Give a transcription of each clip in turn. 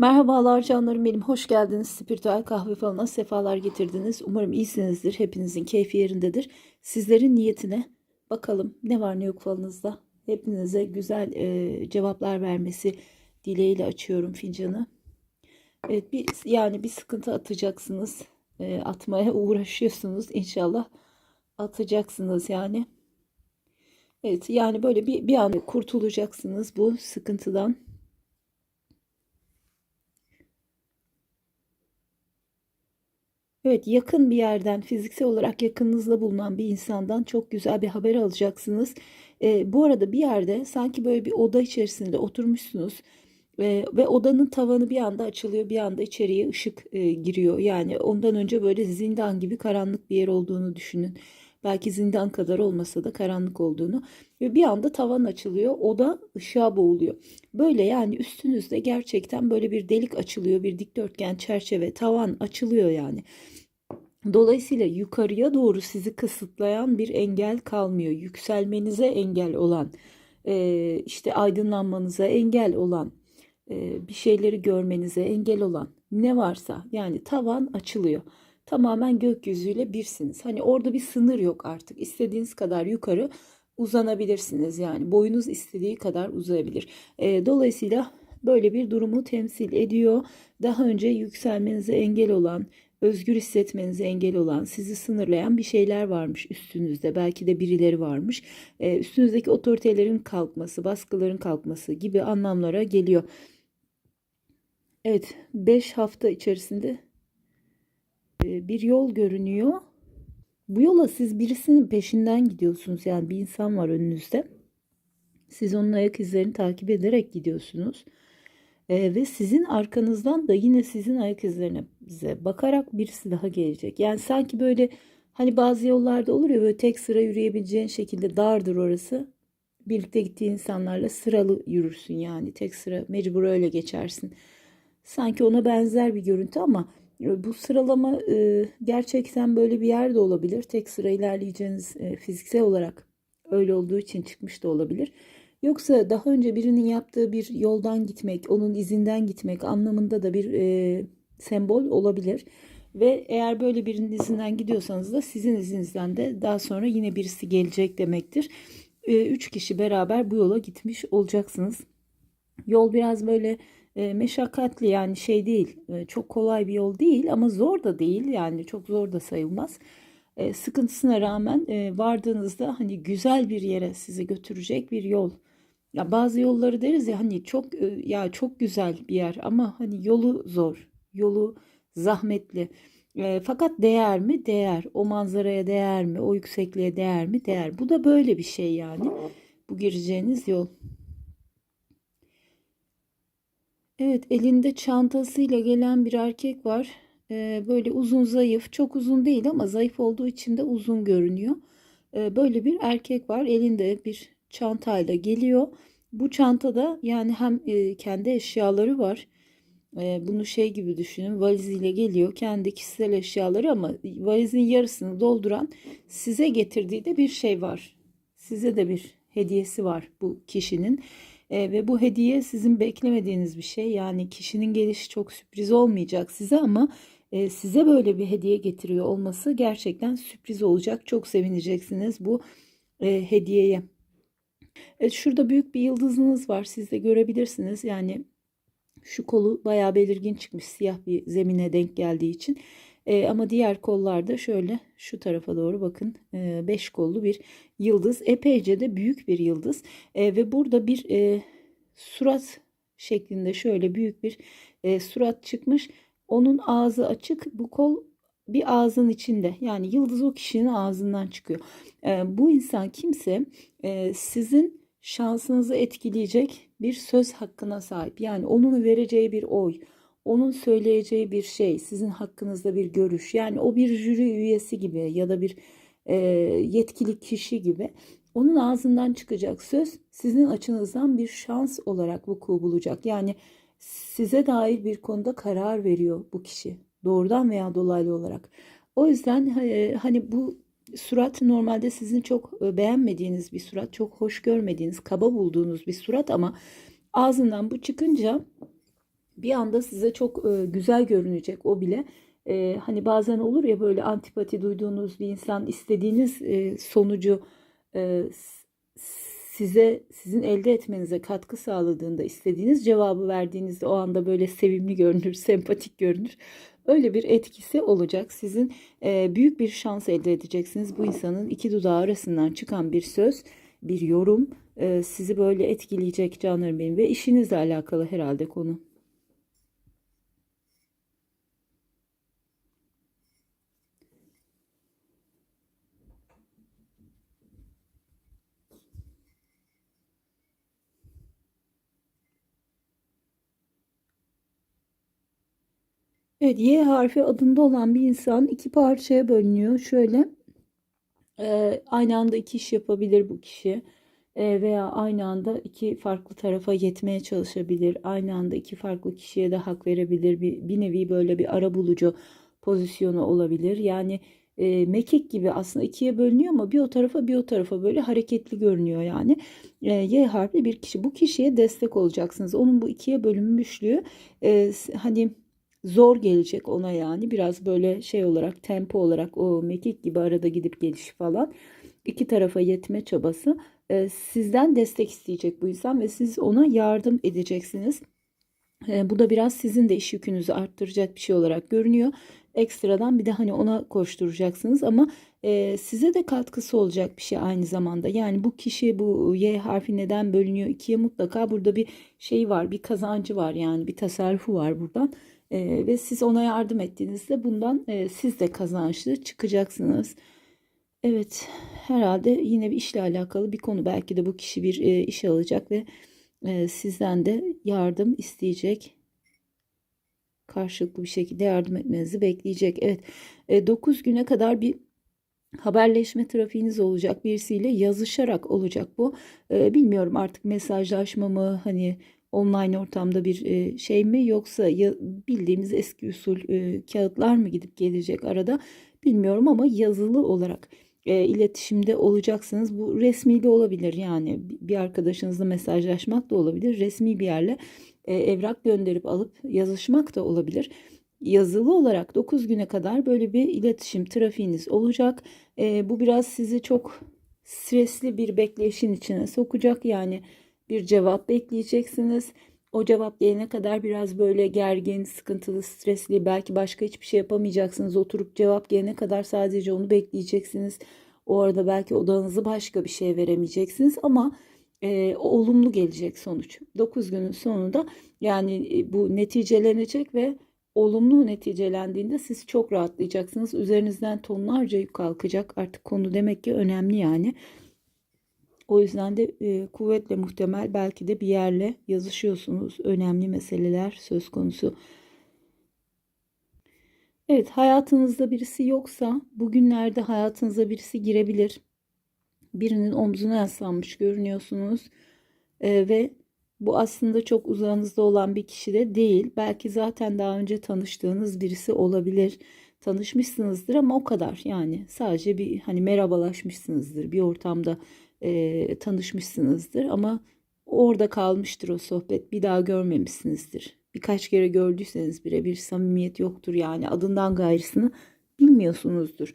Merhabalar canlarım benim. Hoş geldiniz. Spiritüel kahve falına sefalar getirdiniz. Umarım iyisinizdir. Hepinizin keyfi yerindedir. Sizlerin niyetine bakalım ne var ne yok falınızda. Hepinize güzel e, cevaplar vermesi dileğiyle açıyorum fincanı. Evet bir yani bir sıkıntı atacaksınız. E, atmaya uğraşıyorsunuz. İnşallah atacaksınız yani. Evet yani böyle bir bir an kurtulacaksınız bu sıkıntıdan. Evet, yakın bir yerden, fiziksel olarak yakınınızda bulunan bir insandan çok güzel bir haber alacaksınız. Ee, bu arada bir yerde sanki böyle bir oda içerisinde oturmuşsunuz Ee, ve odanın tavanı bir anda açılıyor, bir anda içeriye ışık e, giriyor. Yani ondan önce böyle zindan gibi karanlık bir yer olduğunu düşünün. Belki zindan kadar olmasa da karanlık olduğunu ve bir anda tavan açılıyor, oda ışığa boğuluyor. Böyle yani üstünüzde gerçekten böyle bir delik açılıyor, bir dikdörtgen çerçeve, tavan açılıyor yani. Dolayısıyla yukarıya doğru sizi kısıtlayan bir engel kalmıyor. Yükselmenize engel olan, e, işte aydınlanmanıza engel olan, e, bir şeyleri görmenize engel olan ne varsa yani tavan açılıyor. Tamamen gökyüzüyle birsiniz. Hani orada bir sınır yok artık. İstediğiniz kadar yukarı uzanabilirsiniz. Yani boyunuz istediği kadar uzayabilir. E, dolayısıyla böyle bir durumu temsil ediyor. Daha önce yükselmenize engel olan, özgür hissetmenize engel olan, sizi sınırlayan bir şeyler varmış üstünüzde. Belki de birileri varmış. E, üstünüzdeki otoritelerin kalkması, baskıların kalkması gibi anlamlara geliyor. Evet, 5 hafta içerisinde e, bir yol görünüyor. Bu yola siz birisinin peşinden gidiyorsunuz. Yani bir insan var önünüzde. Siz onun ayak izlerini takip ederek gidiyorsunuz. Ee, ve sizin arkanızdan da yine sizin ayak izlerine bize bakarak birisi daha gelecek. Yani sanki böyle hani bazı yollarda olur ya böyle tek sıra yürüyebileceğin şekilde dardır orası. Birlikte gittiğin insanlarla sıralı yürürsün yani tek sıra mecbur öyle geçersin. Sanki ona benzer bir görüntü ama bu sıralama e, gerçekten böyle bir yerde olabilir. Tek sıra ilerleyeceğiniz e, fiziksel olarak öyle olduğu için çıkmış da olabilir. Yoksa daha önce birinin yaptığı bir yoldan gitmek, onun izinden gitmek anlamında da bir e, sembol olabilir. Ve eğer böyle birinin izinden gidiyorsanız da sizin izinizden de daha sonra yine birisi gelecek demektir. E, üç kişi beraber bu yola gitmiş olacaksınız. Yol biraz böyle e, meşakkatli yani şey değil, çok kolay bir yol değil ama zor da değil yani çok zor da sayılmaz. Sıkıntısına rağmen vardığınızda hani güzel bir yere sizi götürecek bir yol. Ya bazı yolları deriz ya hani çok ya çok güzel bir yer ama hani yolu zor, yolu zahmetli. Fakat değer mi? Değer. O manzaraya değer mi? O yüksekliğe değer mi? Değer. Bu da böyle bir şey yani. Bu gireceğiniz yol. Evet, elinde çantasıyla gelen bir erkek var. Ee, böyle uzun zayıf, çok uzun değil ama zayıf olduğu için de uzun görünüyor. Ee, böyle bir erkek var, elinde bir çantayla geliyor. Bu çantada yani hem e, kendi eşyaları var. E, bunu şey gibi düşünün, valiziyle geliyor, kendi kişisel eşyaları ama valizin yarısını dolduran size getirdiği de bir şey var. Size de bir hediyesi var bu kişinin. E, ve bu hediye sizin beklemediğiniz bir şey. Yani kişinin gelişi çok sürpriz olmayacak size ama e, size böyle bir hediye getiriyor olması gerçekten sürpriz olacak. Çok sevineceksiniz bu e, hediyeye. Evet, şurada büyük bir yıldızınız var. Siz de görebilirsiniz. Yani şu kolu bayağı belirgin çıkmış siyah bir zemine denk geldiği için. E, ama diğer kollarda şöyle şu tarafa doğru bakın e, beş kollu bir yıldız. Epeyce de büyük bir yıldız. E, ve burada bir e, surat şeklinde şöyle büyük bir e, surat çıkmış. Onun ağzı açık. Bu kol bir ağzın içinde. Yani yıldız o kişinin ağzından çıkıyor. E, bu insan kimse e, sizin şansınızı etkileyecek bir söz hakkına sahip. Yani onun vereceği bir oy, onun söyleyeceği bir şey, sizin hakkınızda bir görüş. Yani o bir jüri üyesi gibi ya da bir e, yetkili kişi gibi onun ağzından çıkacak söz sizin açınızdan bir şans olarak vuku bulacak. Yani size dair bir konuda karar veriyor bu kişi doğrudan veya dolaylı olarak. O yüzden hani bu surat normalde sizin çok beğenmediğiniz bir surat, çok hoş görmediğiniz, kaba bulduğunuz bir surat ama ağzından bu çıkınca bir anda size çok e, güzel görünecek o bile. E, hani bazen olur ya böyle antipati duyduğunuz bir insan istediğiniz e, sonucu e, size sizin elde etmenize katkı sağladığında istediğiniz cevabı verdiğinizde o anda böyle sevimli görünür, sempatik görünür. Öyle bir etkisi olacak. Sizin e, büyük bir şans elde edeceksiniz. Bu insanın iki dudağı arasından çıkan bir söz, bir yorum e, sizi böyle etkileyecek canlarım benim ve işinizle alakalı herhalde konu. Evet, Y harfi adında olan bir insan iki parçaya bölünüyor. Şöyle e, aynı anda iki iş yapabilir bu kişi E, veya aynı anda iki farklı tarafa yetmeye çalışabilir. Aynı anda iki farklı kişiye de hak verebilir. Bir, bir nevi böyle bir ara bulucu pozisyonu olabilir. Yani e, mekik gibi aslında ikiye bölünüyor ama bir o tarafa bir o tarafa böyle hareketli görünüyor yani. E, y harfli bir kişi. Bu kişiye destek olacaksınız. Onun bu ikiye bölünmüşlüğü e, hani zor gelecek ona yani. Biraz böyle şey olarak tempo olarak o mekik gibi arada gidip geliş falan. iki tarafa yetme çabası. E, sizden destek isteyecek bu insan ve siz ona yardım edeceksiniz. E, bu da biraz sizin de iş yükünüzü arttıracak bir şey olarak görünüyor. Ekstradan bir de hani ona koşturacaksınız ama e, size de katkısı olacak bir şey aynı zamanda. Yani bu kişi bu Y harfi neden bölünüyor ikiye mutlaka burada bir şey var, bir kazancı var yani bir tasarrufu var buradan. E, ve siz ona yardım ettiğinizde bundan e, siz de kazançlı çıkacaksınız. Evet, herhalde yine bir işle alakalı bir konu. Belki de bu kişi bir e, iş alacak ve e, sizden de yardım isteyecek. Karşılıklı bir şekilde yardım etmenizi bekleyecek. Evet, e, 9 güne kadar bir haberleşme trafiğiniz olacak. Birisiyle yazışarak olacak bu. E, bilmiyorum artık mesajlaşma mı hani online ortamda bir e, şey mi yoksa bildiğimiz eski usul e, kağıtlar mı gidip gelecek arada bilmiyorum ama yazılı olarak e, iletişimde olacaksınız. Bu resmi de olabilir yani bir arkadaşınızla mesajlaşmak da olabilir. Resmi bir yerle evrak gönderip alıp yazışmak da olabilir. Yazılı olarak 9 güne kadar böyle bir iletişim trafiğiniz olacak. Bu biraz sizi çok stresli bir bekleyişin içine sokacak. Yani bir cevap bekleyeceksiniz. O cevap gelene kadar biraz böyle gergin, sıkıntılı, stresli, belki başka hiçbir şey yapamayacaksınız. Oturup cevap gelene kadar sadece onu bekleyeceksiniz. O arada belki odanızı başka bir şey veremeyeceksiniz ama e, olumlu gelecek sonuç. 9 günün sonunda yani e, bu neticelenecek ve olumlu neticelendiğinde siz çok rahatlayacaksınız. Üzerinizden tonlarca yük kalkacak. Artık konu demek ki önemli yani. O yüzden de e, kuvvetle muhtemel belki de bir yerle yazışıyorsunuz. Önemli meseleler söz konusu. Evet hayatınızda birisi yoksa bugünlerde hayatınıza birisi girebilir. Birinin omzuna yaslanmış görünüyorsunuz. E, ve bu aslında çok uzağınızda olan bir kişi de değil. Belki zaten daha önce tanıştığınız birisi olabilir. Tanışmışsınızdır ama o kadar yani sadece bir hani merhabalaşmışsınızdır bir ortamda e, tanışmışsınızdır ama orada kalmıştır o sohbet. Bir daha görmemişsinizdir. Birkaç kere gördüyseniz bile bir samimiyet yoktur yani adından gayrısını bilmiyorsunuzdur.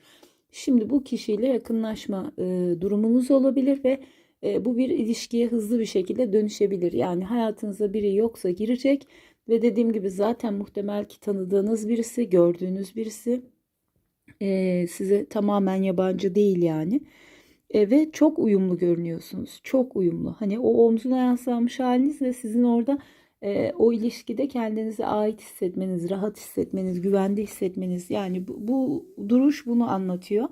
Şimdi bu kişiyle yakınlaşma e, durumunuz olabilir ve e, bu bir ilişkiye hızlı bir şekilde dönüşebilir. Yani hayatınızda biri yoksa girecek ve dediğim gibi zaten muhtemel ki tanıdığınız birisi, gördüğünüz birisi e, size tamamen yabancı değil yani. E, ve çok uyumlu görünüyorsunuz. Çok uyumlu. Hani o omzuna yaslanmış haliniz ve sizin orada e, o ilişkide kendinize ait hissetmeniz, rahat hissetmeniz, güvende hissetmeniz. Yani bu, bu duruş bunu anlatıyor.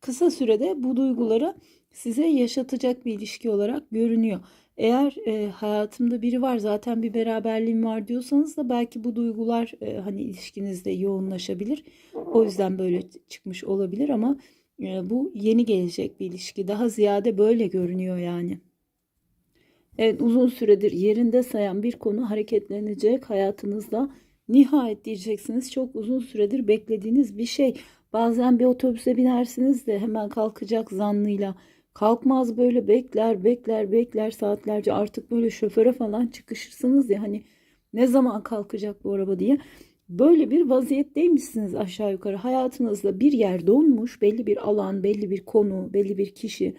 Kısa sürede bu duyguları size yaşatacak bir ilişki olarak görünüyor. Eğer e, hayatımda biri var zaten bir beraberliğim var diyorsanız da belki bu duygular e, hani ilişkinizde yoğunlaşabilir. O yüzden böyle çıkmış olabilir ama bu yeni gelecek bir ilişki. Daha ziyade böyle görünüyor yani. Evet uzun süredir yerinde sayan bir konu hareketlenecek hayatınızda. Nihayet diyeceksiniz çok uzun süredir beklediğiniz bir şey. Bazen bir otobüse binersiniz de hemen kalkacak zannıyla. Kalkmaz böyle bekler bekler bekler saatlerce artık böyle şoföre falan çıkışırsınız ya hani Ne zaman kalkacak bu araba diye. Böyle bir vaziyetteymişsiniz aşağı yukarı. Hayatınızda bir yer donmuş, belli bir alan, belli bir konu, belli bir kişi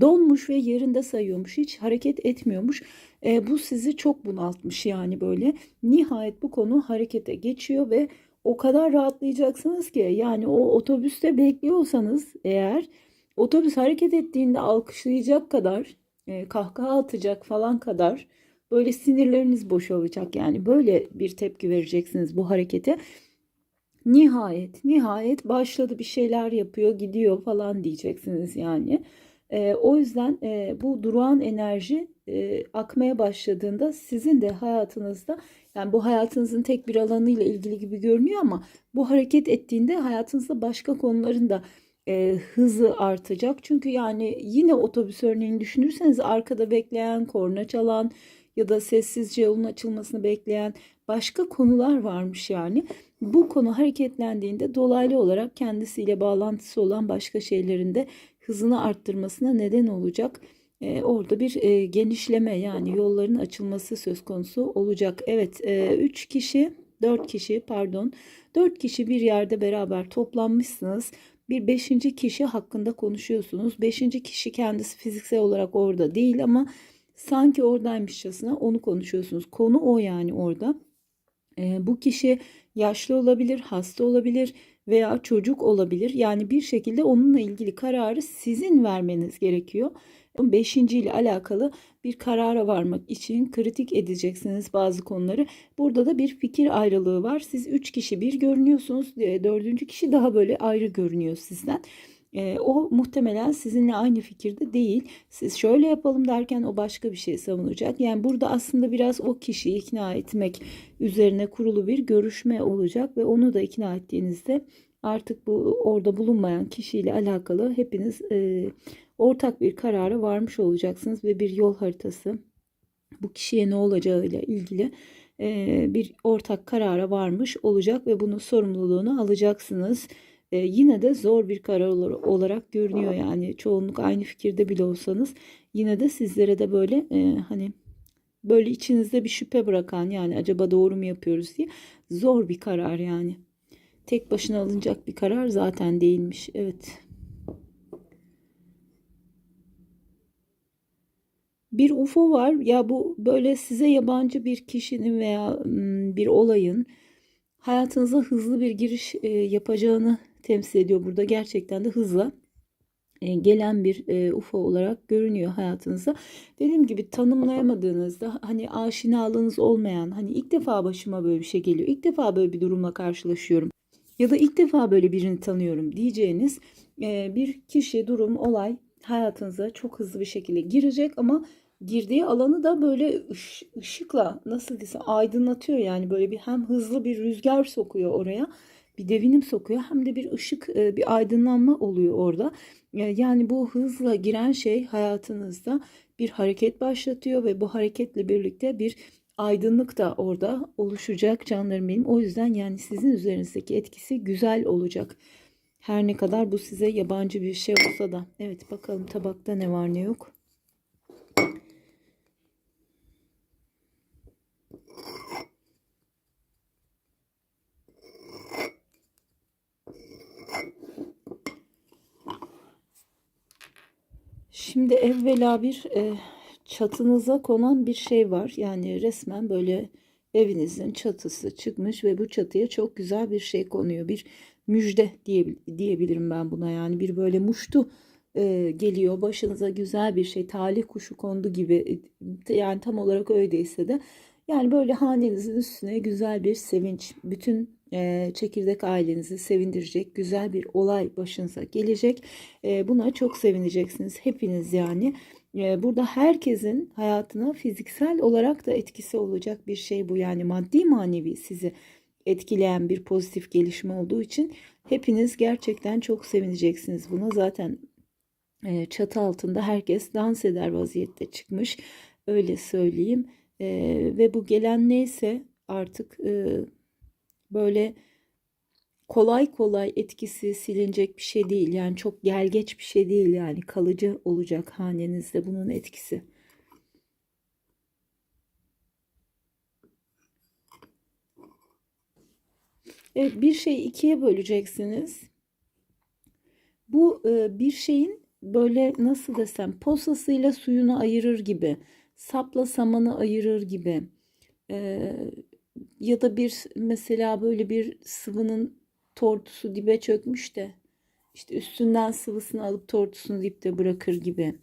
donmuş ve yerinde sayıyormuş. Hiç hareket etmiyormuş. E, bu sizi çok bunaltmış yani böyle. Nihayet bu konu harekete geçiyor ve o kadar rahatlayacaksınız ki yani o otobüste bekliyorsanız eğer otobüs hareket ettiğinde alkışlayacak kadar e, kahkaha atacak falan kadar böyle sinirleriniz boşalacak yani böyle bir tepki vereceksiniz bu harekete. Nihayet, nihayet başladı bir şeyler yapıyor, gidiyor falan diyeceksiniz yani. E, o yüzden e, bu durağan enerji e, akmaya başladığında sizin de hayatınızda yani bu hayatınızın tek bir alanıyla ilgili gibi görünüyor ama bu hareket ettiğinde hayatınızda başka konuların da e, hızı artacak. Çünkü yani yine otobüs örneğini düşünürseniz arkada bekleyen, korna çalan ya da sessizce yolun açılmasını bekleyen başka konular varmış yani. Bu konu hareketlendiğinde dolaylı olarak kendisiyle bağlantısı olan başka şeylerin de hızını arttırmasına neden olacak. E, orada bir e, genişleme yani yolların açılması söz konusu olacak. Evet 3 e, kişi 4 kişi pardon 4 kişi bir yerde beraber toplanmışsınız. Bir beşinci kişi hakkında konuşuyorsunuz. Beşinci kişi kendisi fiziksel olarak orada değil ama sanki oradaymışçasına onu konuşuyorsunuz. Konu o yani orada. E, bu kişi yaşlı olabilir, hasta olabilir veya çocuk olabilir. Yani bir şekilde onunla ilgili kararı sizin vermeniz gerekiyor. Beşinci ile alakalı bir karara varmak için kritik edeceksiniz bazı konuları. Burada da bir fikir ayrılığı var. Siz üç kişi bir görünüyorsunuz. Dördüncü kişi daha böyle ayrı görünüyor sizden. E, o muhtemelen sizinle aynı fikirde değil. Siz şöyle yapalım derken o başka bir şey savunacak. Yani burada aslında biraz o kişiyi ikna etmek üzerine kurulu bir görüşme olacak ve onu da ikna ettiğinizde artık bu orada bulunmayan kişiyle alakalı hepiniz e, ortak bir karara varmış olacaksınız ve bir yol haritası bu kişiye ne olacağıyla ilgili e, bir ortak karara varmış olacak ve bunun sorumluluğunu alacaksınız. E, yine de zor bir karar olarak görünüyor yani çoğunluk aynı fikirde bile olsanız yine de sizlere de böyle e, hani böyle içinizde bir şüphe bırakan yani acaba doğru mu yapıyoruz diye zor bir karar yani. Tek başına alınacak bir karar zaten değilmiş. Evet. Bir UFO var. Ya bu böyle size yabancı bir kişinin veya bir olayın hayatınıza hızlı bir giriş yapacağını temsil ediyor burada. Gerçekten de hızla gelen bir UFO olarak görünüyor hayatınıza. Dediğim gibi tanımlayamadığınızda hani aşinalığınız olmayan hani ilk defa başıma böyle bir şey geliyor. İlk defa böyle bir durumla karşılaşıyorum. Ya da ilk defa böyle birini tanıyorum diyeceğiniz bir kişi, durum, olay hayatınıza çok hızlı bir şekilde girecek ama girdiği alanı da böyle ışıkla nasıl desem aydınlatıyor yani böyle bir hem hızlı bir rüzgar sokuyor oraya bir devinim sokuyor hem de bir ışık e, bir aydınlanma oluyor orada. E, yani bu hızla giren şey hayatınızda bir hareket başlatıyor ve bu hareketle birlikte bir aydınlık da orada oluşacak canlarım benim. O yüzden yani sizin üzerinizdeki etkisi güzel olacak. Her ne kadar bu size yabancı bir şey olsa da. Evet bakalım tabakta ne var ne yok. Şimdi evvela bir e, çatınıza konan bir şey var. Yani resmen böyle evinizin çatısı çıkmış ve bu çatıya çok güzel bir şey konuyor. Bir müjde diye, diyebilirim ben buna yani bir böyle muştu e, geliyor başınıza güzel bir şey talih kuşu kondu gibi e, yani tam olarak öyleyse de yani böyle hanenizin üstüne güzel bir sevinç bütün e, çekirdek ailenizi sevindirecek güzel bir olay başınıza gelecek. E, buna çok sevineceksiniz hepiniz yani. E, burada herkesin hayatına fiziksel olarak da etkisi olacak bir şey bu. Yani maddi manevi sizi etkileyen bir pozitif gelişme olduğu için hepiniz gerçekten çok sevineceksiniz buna. Zaten e, çatı altında herkes dans eder vaziyette çıkmış. Öyle söyleyeyim. Ve bu gelen neyse artık e, böyle kolay kolay etkisi silinecek bir şey değil. Yani çok gelgeç bir şey değil yani kalıcı olacak hanenizde bunun etkisi. Evet, bir şeyi ikiye böleceksiniz. Bu e, bir şeyin böyle nasıl desem posasıyla suyunu ayırır gibi, sapla samanı ayırır gibi. E, ya da bir mesela böyle bir sıvının tortusu dibe çökmüş de işte üstünden sıvısını alıp tortusunu dipte bırakır gibi.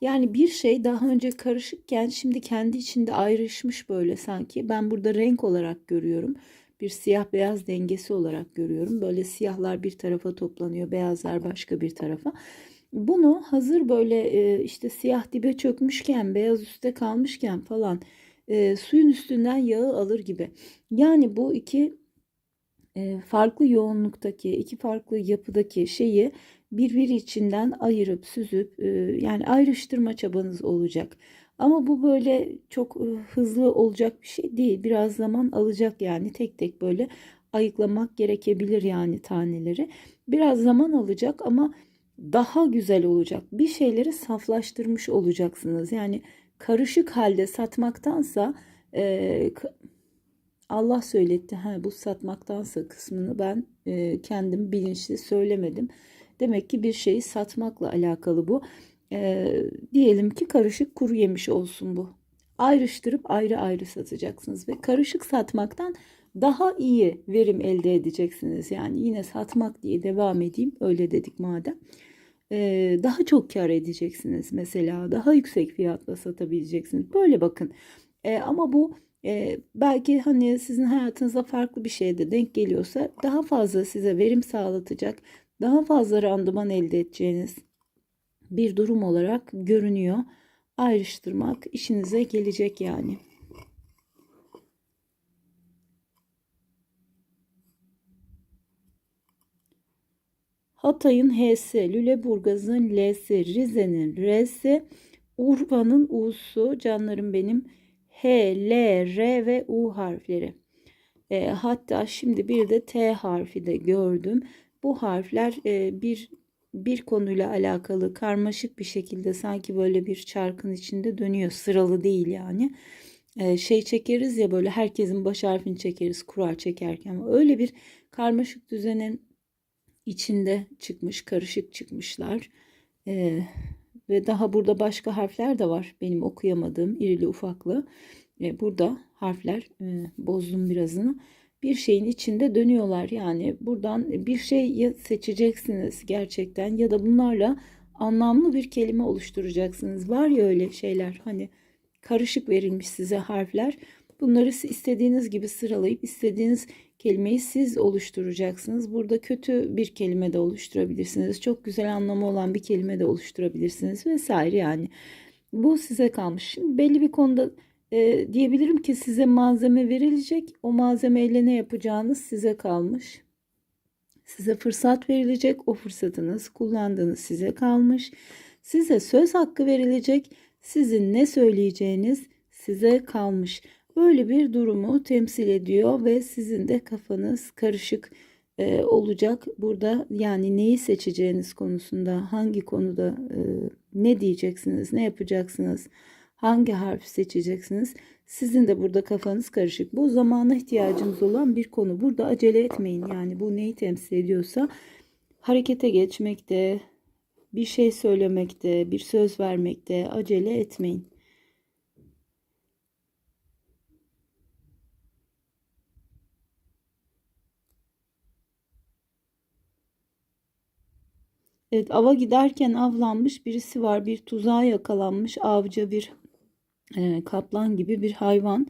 Yani bir şey daha önce karışıkken şimdi kendi içinde ayrışmış böyle sanki. Ben burada renk olarak görüyorum. Bir siyah beyaz dengesi olarak görüyorum. Böyle siyahlar bir tarafa toplanıyor, beyazlar başka bir tarafa. Bunu hazır böyle işte siyah dibe çökmüşken, beyaz üstte kalmışken falan e, suyun üstünden yağı alır gibi. Yani bu iki e, farklı yoğunluktaki, iki farklı yapıdaki şeyi birbiri içinden ayırıp süzüp e, yani ayrıştırma çabanız olacak. Ama bu böyle çok e, hızlı olacak bir şey değil. Biraz zaman alacak yani tek tek böyle ayıklamak gerekebilir yani taneleri. Biraz zaman alacak ama daha güzel olacak. Bir şeyleri saflaştırmış olacaksınız. Yani karışık halde satmaktansa e, Allah söyletti. Ha, bu satmaktansa kısmını ben e, kendim bilinçli söylemedim. Demek ki bir şeyi satmakla alakalı bu. E, diyelim ki karışık kuru yemiş olsun bu. Ayrıştırıp ayrı ayrı satacaksınız ve karışık satmaktan daha iyi verim elde edeceksiniz. Yani yine satmak diye devam edeyim. Öyle dedik madem. Daha çok kar edeceksiniz mesela. Daha yüksek fiyatla satabileceksiniz. Böyle bakın. Ama bu belki hani sizin hayatınıza farklı bir şeyde denk geliyorsa daha fazla size verim sağlatacak, daha fazla randıman elde edeceğiniz bir durum olarak görünüyor. Ayrıştırmak işinize gelecek yani. Hatay'ın H'si, Lüleburgaz'ın L'si, Rize'nin R'si, Urfa'nın U'su, canlarım benim H, L, R ve U harfleri. E, hatta şimdi bir de T harfi de gördüm. Bu harfler e, bir bir konuyla alakalı karmaşık bir şekilde sanki böyle bir çarkın içinde dönüyor. Sıralı değil yani. E, şey çekeriz ya böyle herkesin baş harfini çekeriz kura çekerken. Öyle bir karmaşık düzenin içinde çıkmış, karışık çıkmışlar. E, ve daha burada başka harfler de var benim okuyamadığım irili ufaklı. E, burada harfler e, bozdum birazını. Bir şeyin içinde dönüyorlar yani buradan bir şey seçeceksiniz gerçekten ya da bunlarla anlamlı bir kelime oluşturacaksınız. Var ya öyle şeyler hani karışık verilmiş size harfler. Bunları istediğiniz gibi sıralayıp istediğiniz kelimeyi siz oluşturacaksınız. Burada kötü bir kelime de oluşturabilirsiniz. Çok güzel anlamı olan bir kelime de oluşturabilirsiniz vesaire yani. Bu size kalmış. Şimdi belli bir konuda e, diyebilirim ki size malzeme verilecek. O malzemeyle ne yapacağınız size kalmış. Size fırsat verilecek. O fırsatınız kullandığınız size kalmış. Size söz hakkı verilecek. Sizin ne söyleyeceğiniz size kalmış. Böyle bir durumu temsil ediyor ve sizin de kafanız karışık e, olacak. Burada yani neyi seçeceğiniz konusunda, hangi konuda e, ne diyeceksiniz, ne yapacaksınız, hangi harfi seçeceksiniz? Sizin de burada kafanız karışık. Bu zamana ihtiyacınız olan bir konu. Burada acele etmeyin. Yani bu neyi temsil ediyorsa harekete geçmekte, bir şey söylemekte, bir söz vermekte acele etmeyin. Evet ava giderken avlanmış birisi var. Bir tuzağa yakalanmış avcı bir e, kaplan gibi bir hayvan.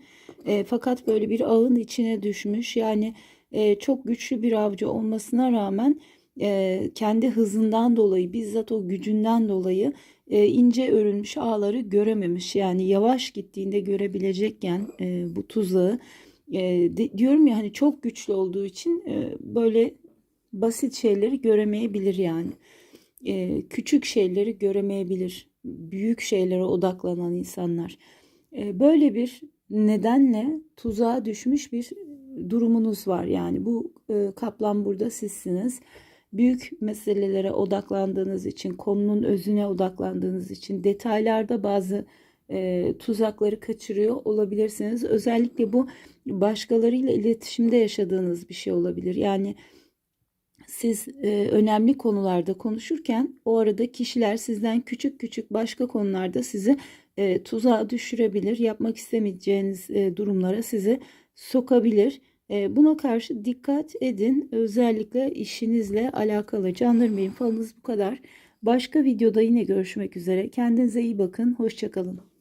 E, fakat böyle bir ağın içine düşmüş. Yani e, çok güçlü bir avcı olmasına rağmen e, kendi hızından dolayı bizzat o gücünden dolayı e, ince örülmüş ağları görememiş. Yani yavaş gittiğinde görebilecekken e, bu tuzağı e, de, diyorum ya hani çok güçlü olduğu için e, böyle basit şeyleri göremeyebilir yani e, küçük şeyleri göremeyebilir. Büyük şeylere odaklanan insanlar. E, böyle bir nedenle tuzağa düşmüş bir durumunuz var. Yani bu e, kaplan burada sizsiniz. Büyük meselelere odaklandığınız için, konunun özüne odaklandığınız için detaylarda bazı e, tuzakları kaçırıyor olabilirsiniz. Özellikle bu başkalarıyla iletişimde yaşadığınız bir şey olabilir. Yani siz e, önemli konularda konuşurken o arada kişiler sizden küçük küçük başka konularda sizi e, tuzağa düşürebilir. Yapmak istemeyeceğiniz e, durumlara sizi sokabilir. E, buna karşı dikkat edin. Özellikle işinizle alakalı. Canlarım falınız bu kadar. Başka videoda yine görüşmek üzere. Kendinize iyi bakın. Hoşçakalın.